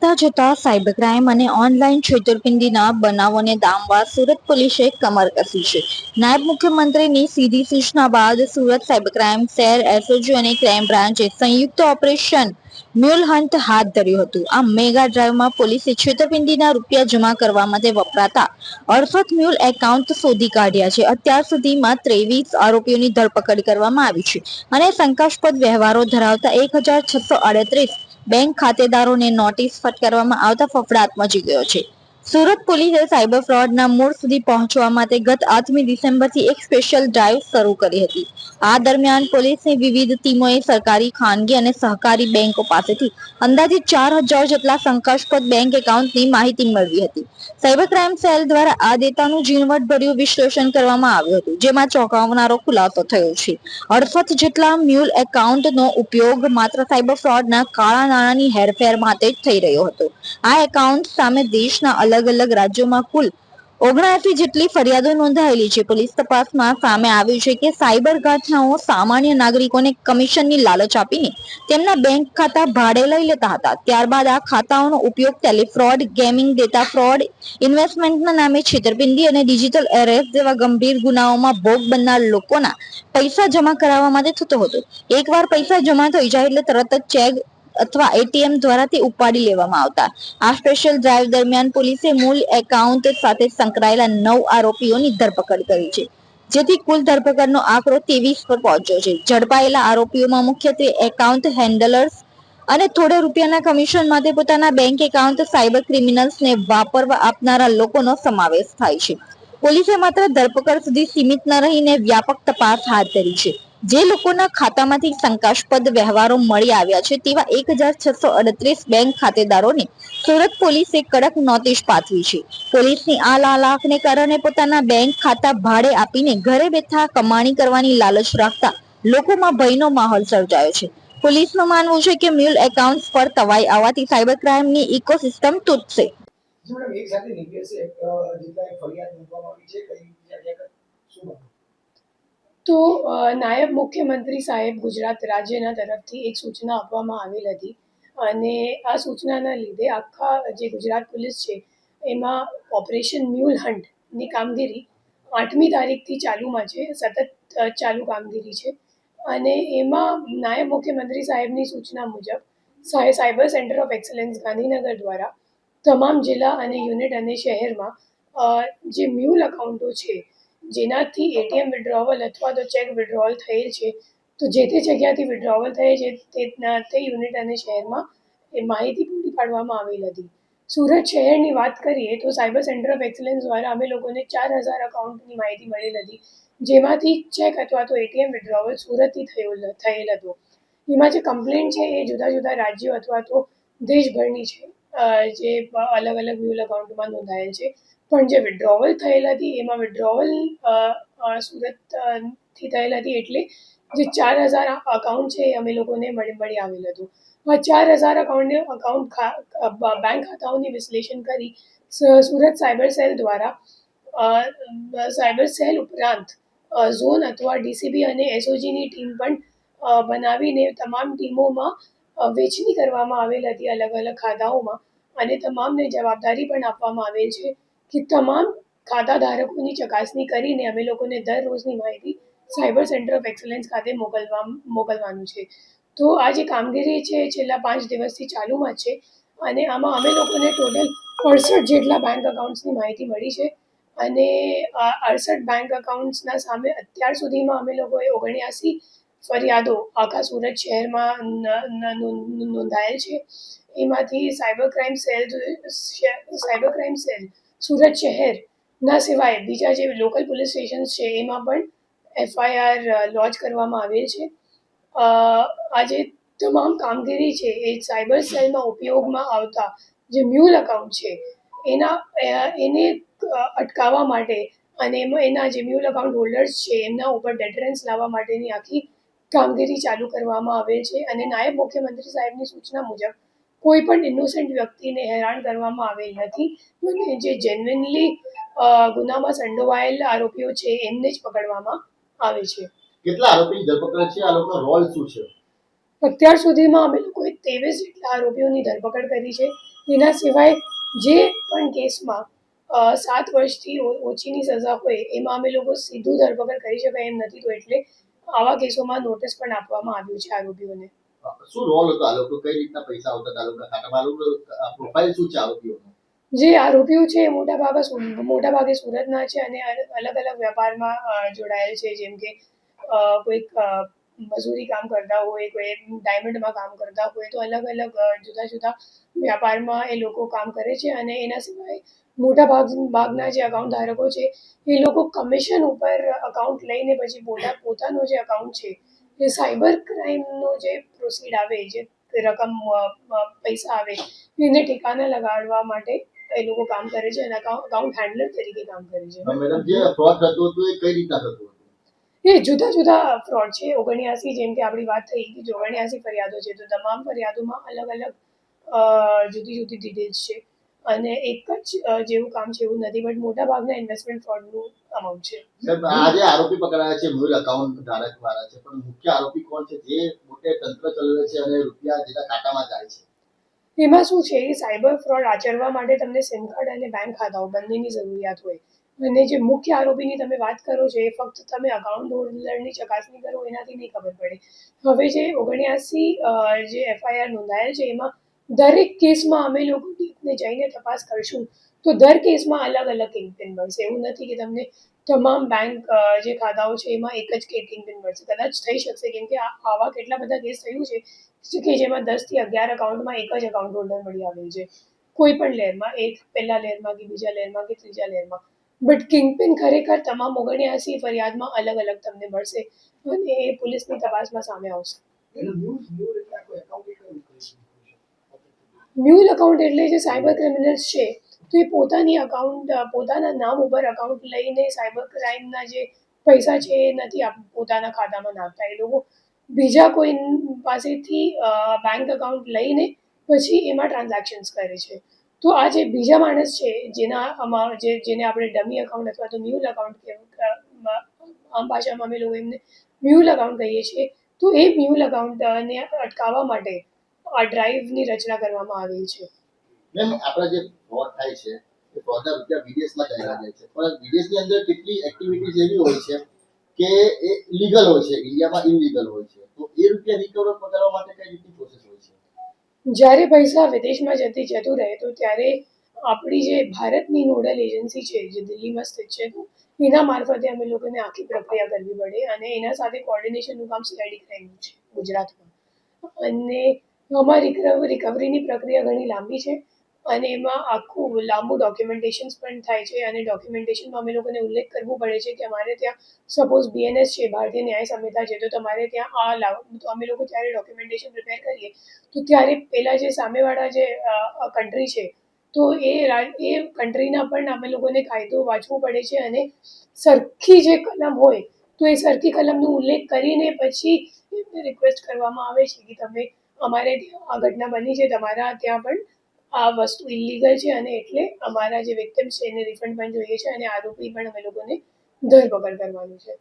વધતા જતા cyber crime અને ઓનલાઈન છેતરપિંડીના બનાવોને દામવા સુરત પોલીસે કમર કસી છે. નાયબ મુખ્યમંત્રીની સીધી સૂચના બાદ Surat cyber crime cell SOG અને ક્રાઇમ બ્રાન્ચે સંયુક્ત ઓપરેશન મ્યુલ હન્ટ હાથ ધર્યું હતું. આ મેગા ડ્રાઈવમાં પોલીસે છેતરપિંડીના રૂપિયા જમા કરવા માટે વપરાતા અડસઠ મ્યુલ એકાઉન્ટ શોધી કાઢ્યા છે. અત્યાર સુધીમાં ત્રેવીસ આરોપીઓની ધરપકડ કરવામાં આવી છે અને શંકાસ્પદ વ્યવહારો ધરાવતા એક હજાર છસો અડત્રીસ બેંક ખાતેદારોને નોટિસ ફટકારવામાં આવતા ફફડાટ મચી ગયો છે. સુરત પોલીસે સાયબર ફ્રોડના મૂળ સુધી પહોંચવા માટે ગત આઠમી ડિસેમ્બરથી એક સ્પેશિયલ ડ્રાઈવ શરૂ કરી હતી. આ દરમિયાન પોલીસની વિવિધ ટીમોએ સરકારી ખાનગી અને સહકારી બેંકો પાસેથી અંદાજે ચાર હજાર જેટલા શંકાસ્પદ બેંક એકાઉન્ટની માહિતી મેળવી હતી. સાયબર ક્રાઇમ સેલ દ્વારા આ ડેટાનું ઝીણવટભર્યું વિશ્લેષણ કરવામાં આવ્યું હતું, જેમાં ચોંકાવનારો ખુલાસો થયો છે. અડસઠ જેટલા મ્યુલ એકાઉન્ટનો ઉપયોગ માત્ર સાયબર ફ્રોડના કાળા નાણાંની હેરફેર માટે જ થઈ રહ્યો હતો. આ એકાઉન્ટ સામે દેશના અલગ અલગ રાજ્યોમાં કુલ ઓગણએસી જેટલી ફરિયાદો નોંધાયેલી છે. પોલીસ તપાસમાં સામે આવ્યું છે કે સાયબર ઘટનાઓ સામાન્ય નાગરિકોને કમિશનની લાલચ આપીને તેમના બેંક ખાતા ભાડે લઈ લેતા હતા. ત્યારબાદ આ ખાતાઓનો ઉપયોગ ટેલિફ્રોડ, ગેમિંગ, ડેટા ફ્રોડ, ઇન્વેસ્ટમેન્ટના નામે છેતરપિંડી અને ડિજિટલ એરેસ્ટ જેવા ગંભીર ગુનાઓમાં ભોગ બનનાર લોકોના પૈસા જમા કરાવવા માટે થતો હતો. એકવાર પૈસા જમા થઈ જાય એટલે તરત જ ચેક અથવા એટીએમ દ્વારા તે ઉપાડી લેવામાં આવતા. આ સ્પેશિયલ ડ્રાઈવ દરમિયાન પોલીસે મૂળ એકાઉન્ટ સાથે સંકળાયેલા નવ આરોપીઓની ધરપકડ કરી છે. જેથી કુલ ધરપકડનો આંકડો ત્રેવીસ પર પહોંચ્યો છે. ઝડપાયેલા આરોપીઓમાં મુખ્યત્વે એકાઉન્ટ હેન્ડલર્સ અને થોડા રૂપિયાના કમિશન માટે પોતાના બેંક એકાઉન્ટ સાયબર ક્રિમિનલ્સને વાપરવા આપનારા લોકોનો સમાવેશ થાય છે. પોલીસે માત્ર ધરપકડ સુધી સીમિત ન રહીને વ્યાપક તપાસ હાથ ધરી છે. જે લોકોના ખાતામાંથી શંકાસ્પદ વ્યવહારો મળી આવ્યા છે તેવા એક હજાર છસો અડત્રીસ બેંક ખાતેદારોને સુરત પોલીસે કડક નોટિસ પાઠવી છે. પોલીસની આ લાલાખને કારણે પોતાના બેંક ખાતા ભાડે આપીને ઘરે બેઠા કમાણી કરવાની લાલચ રાખતા લોકોમાં ભયનો માહોલ સર્જાયો છે. પોલીસનું માનવું છે કે મ્યુલ એકાઉન્ટ્સ પર તવાઈ આવવાથી સાયબર ક્રાઇમની ઇકોસિસ્ટમ તૂટશે. એક સાથે એક અ, એક ફરિયાદ નોંધવામાં આવી છે કઈ શું? તો નાયબ મુખ્યમંત્રી સાહેબ ગુજરાત રાજ્યના તરફથી એક સૂચના આપવામાં આવેલ હતી. અને આ સૂચનાના લીધે આખા જે ગુજરાત પોલીસ છે, એમાં ઓપરેશન મ્યુલ હન્ટની કામગીરી આઠમી તારીખથી ચાલુમાં છે, સતત ચાલુ કામગીરી છે. અને એમાં નાયબ મુખ્યમંત્રી સાહેબની સૂચના મુજબ સાય- cyber centre of excellence Gandhinagar દ્વારા તમામ જિલ્લા અને યુનિટ અને શહેરમાં જે મ્યુલ અકાઉન્ટો છે જેનાથી એટીએમ વિડ્રોવલ અથવા તો ચેક વિડ્રોવલ થયેલ છે. તો જે તે જગ્યાથી વિડ્રોવલ થયે છે, તે તે યુનિટ અને શહેરમાં એ માહિતી પૂરી પાડવામાં આવેલ હતી. સુરત શહેરની વાત કરીએ તો સાયબર સેન્ટર ઓફ એક્સલન્સ દ્વારા અમે લોકોને ચાર હજાર અકાઉન્ટની માહિતી મળેલ હતી. જેમાંથી ચેક અથવા તો એટીએમ વિડ્રોવલ સુરતથી થયેલ થયેલ હતો. એમાં જે કમ્પ્લેન છે એ જુદા જુદા રાજ્યો અથવા તો દેશભરની છે. જે અલગ અલગ મ્યુલ અકાઉન્ટમાં નોંધાયેલ છે. પણ જે વિડ્રોવલ થયેલ હતી એમાં વિડ્રોવલ સુરત અ, થી થયેલ હતી એટલે જે ચાર હજાર અકાઉન્ટ છે એ અમે લોકોને મળી મળી આવેલ હતું. આ ચાર હજાર અકાઉન્ટ અકાઉન્ટ બેંક ખાતાઓની વિશ્લેષણ કરી સુરત સાયબર સેલ દ્વારા સાયબર સેલ ઉપરાંત ઝોન અથવા ડીસીબી અને એસઓજીની ટીમ પણ બનાવીને તમામ ટીમોમાં વહેંચણી કરવામાં આવેલ હતી અલગ અલગ ખાતાઓમાં. અને તમામને જવાબદારી પણ આપવામાં આવેલ છે કે તમામ ખાતા ધારકોની ચકાસણી કરીને અમે લોકોને દર રોજની માહિતી સાયબર સેન્ટર ઓફ એક્સલન્સ ખાતે મોકલવા મોકલવાનું છે. તો આ જે કામગીરી છે છેલ્લા પાંચ દિવસથી ચાલુમાં છે અને આમાં અમે લોકોને ટોટલ અડસઠ જેટલા બેંક અકાઉન્ટ્સની માહિતી મળી છે અને અડસઠ બેંક અકાઉન્ટ્સના સામે અત્યાર સુધીમાં અમે લોકોએ ઓગણ્યાસી ફરિયાદો આખા સુરત શહેરમાં નોંધાયેલ છે. એમાંથી cyber crime cell cyber crime cell, Surat શહેરના સિવાય બીજા જે લોકલ પોલીસ સ્ટેશન છે, એમાં પણ એફઆઈઆર લોન્ચ કરવામાં આવેલ છે. આજે તમામ કામગીરી છે એ સાયબર સેલમાં ઉપયોગમાં આવતા જે મ્યુલ અકાઉન્ટ છે, એના એને અટકાવવા માટે અને એના જે મ્યુલ અકાઉન્ટ હોલ્ડર્સ છે, એમના ઉપર ડેટરન્સ લાવવા માટેની આખી કામગીરી ચાલુ કરવામાં આવેલ છે. અને નાયબ મુખ્યમંત્રી સાહેબની સૂચના મુજબ કોઈ પણ ઇનોસેન્ટ વ્યક્તિને હેરાન કરવામાં આવેલ નથી. અને જે જેન્યુઇનલી ગુનામાં સંડોવાયેલ આરોપીઓ છે એમને જ પકડવામાં આવે છે. કેટલા આરોપી ધરપકડ છે? આ લોકોનો રોલ શું છે? અત્યાર સુધીમાં અમે લોકોએ ત્રેવીસ જેટલા આરોપીઓની ધરપકડ કરી છે. એના સિવાય જે પણ કેસમાં સાત વર્ષથી ઓછીની સજા હોય એમાં અમે લોકો સીધું ધરપકડ કરી શકાય એમ નથી. તો એટલે આવા કેસોમાં નોટિસ પણ આપવામાં આવ્યું છે આરોપીઓને. શું રોલ હતો આ લોકો? કઈ રીતના પૈસા આવતા હતા? લોકો ખાતામાં લોકો પ્રોફાઇલ શું છે આરોપીઓનો જે આરોપીઓ છે એ મોટા ભાગે મોટા ભાગે સુરતના છે અને અલગ અલગ વેપારમાં જોડાયેલ છે. જેમ કે કોઈક મજૂરી કામ કરતા હોય, કોઈ ડાયમંડમાં કામ કરતા હોય, તો અલગ અલગ જુદા જુદા વ્યાપારમાં એ લોકો કામ કરે છે અને એના સિવાય મોટા ભાગ, ભાગના જે અકાઉન્ટ ધારકો છે, એ લોકો કમિશન ઉપર અકાઉન્ટ લઈને પછી પોતા પોતાનો જે અકાઉન્ટ છે એ સાયબર ક્રાઇમનો જે પ્રોસીડ આવે જે રકમ પૈસા આવે એને ઠેકાને લગાડવા માટે એ લોકો કામ કરે છે અને અકાઉન્ટ હેન્ડલર તરીકે કામ કરે છે. મેડમ જે ફ્રોડ થતું હતું એ કઈ રીતના થતું હતું? એ જુદા જુદા ફ્રોડ છે. ઓગણ્યાસી જેમ કે આપણી વાત થઈ કે ઓગણ્યાસી ફરિયાદો છે તો તમામ ફરિયાદોમાં અલગ અલગ અ, જુદી જુદી ડિટેલ્સ છે. અને એક જ જેવું કામ છે એવું નથી બટ મોટા ભાગના ઇન્વેસ્ટમેન્ટ ફ્રોડનું અમાઉન્ટ છે આજે આરોપી પકડાયા છે મૂળ એકાઉન્ટ ધારક વાળા છે પણ મુખ્ય આરોપી કોણ છે? જે મોટે તંત્ર ચલાવે છે અને રૂપિયા જેના ખાતામાં જાય છે. એમાં શું છે? એ સાયબર ફ્રોડ આચરવા માટે તમને સિમ કાર્ડ અને બેંક ખાતાઓ બંનેની જરૂરિયાત હોય. અને જે મુખ્ય આરોપીની તમે વાત કરો છો એ ફક્ત તમે અકાઉન્ટ હોલ્ડરની ચકાસણી કરો એનાથી નહીં ખબર પડે. હવે જે ઓગણ્યાસી જે એફઆઈઆર નોંધાયેલ છે એમાં દરેક કેસમાં અમે લોકો ડીપને જઈને તપાસ કરશું. તો દર કેસમાં અલગ અલગ કિંગપિન મળશે. એવું નથી કે તમને તમામ બેંક જે ખાતાઓ છે એમાં એક જ કિંગપિન મળશે. કદાચ થઈ શકશે. કેમ કે આવા કેટલા બધા કેસ થયું છે કે જેમાં દસથી અગિયાર અકાઉન્ટમાં એક જ અકાઉન્ટ હોલ્ડર મળી આવ્યું છે. કોઈ પણ લેયરમાં એક પહેલા લેયરમાં કે બીજા લેયરમાં કે ત્રીજા લેયરમાં બટ કિંગપિન ખરેખર તમામ ઓગણ્યાસી ફરિયાદમાં અલગ અલગ તમને મળશે. અને એ પોલીસની તપાસમાં સામે આવશે એનું ન્યૂઝ ન્યૂઝ એટલે આખું એકાઉન્ટ કેવું કરી મ્યુલ અકાઉન્ટ એટલે જે સાયબર ક્રિમિનલ્સ છે, તો એ પોતાની અકાઉન્ટ પોતાના નામ ઉપર અકાઉન્ટ લઈને સાયબર ક્રાઇમના જે પૈસા છે એ નથી પોતાના ખાતામાં નાખતા એ લોકો. બીજા કોઈ પાસેથી બેંક અકાઉન્ટ લઈને પછી એમાં ટ્રાન્ઝેક્શન્સ કરે છે. તો આ જે બીજા માણસ છે, જેના આમાં જે, જેને આપણે ડમી અકાઉન્ટ અથવા તો મ્યુલ અકાઉન્ટ આમ ભાષામાં અમે લોકો એમને મ્યુલ અકાઉન્ટ કહીએ છીએ, તો એ મ્યુલ અકાઉન્ટને અટકાવવા માટે આ ડ્રાઈવની રચના કરવામાં આવેલ છે. મેમ આપણા જે ફ્રોડ થાય છે એ ફ્રોડના રૂપિયા વિદેશમાં ચાલ્યા જાય છે. પણ વિદેશની અંદર કેટલી એક્ટિવિટીઝ એવી હોય છે કે એ લીગલ હોય છે ઇન્ડિયામાં ઇનલીગલ હોય છે. તો એ રૂપિયા રિકવર કરવા માટે કઈ રીતની પ્રોસેસ હોય છે? જ્યારે પૈસા વિદેશમાં જતી જતું રહે તો ત્યારે આપણી જે ભારતની નોડલ એજન્સી છે જે દિલ્હીમાં સ્થિત છે તો એના મારફતે અમે લોકોને આખી પ્રક્રિયા કરવી પડે અને એના સાથે કોર્ડિનેશનનું કામ સીઆઈડી ક્રાઇમનું છે ગુજરાતમાં. અને અમારી રિકવરીની પ્રક્રિયા ઘણી લાંબી છે અને એમાં આખું લાંબુ ડોક્યુમેન્ટેશન્સ પણ થાય છે અને ડોક્યુમેન્ટેશનમાં અમે લોકોને ઉલ્લેખ કરવો પડે છે કે અમારે ત્યાં સપોઝ બીએનએસ છે, ભારતીય ન્યાય સંહિતા છે, તો તમારે ત્યાં આ લાવ, તો અમે લોકો ત્યારે ડોક્યુમેન્ટેશન પ્રિપેર કરીએ, તો ત્યારે પેલા જે સામેવાળા જે કન્ટ્રી છે, તો એ એ કન્ટ્રીના પણ અમે લોકોને કાયદો વાંચવો પડે છે અને સરખી જે કલમ હોય, તો એ સરખી કલમનો ઉલ્લેખ કરીને પછી રિક્વેસ્ટ કરવામાં આવે છે કે તમે અમારે ત્યાં આ ઘટના બની છે તમારા ત્યાં પણ આ વસ્તુ ઇલીગલ છે અને એટલે અમારા જે વિક્ટિમ્સ છે એને રિફંડ પણ જોઈએ છે અને આરોપી પણ અમે લોકોને ધરપકડ કરવાનું છે.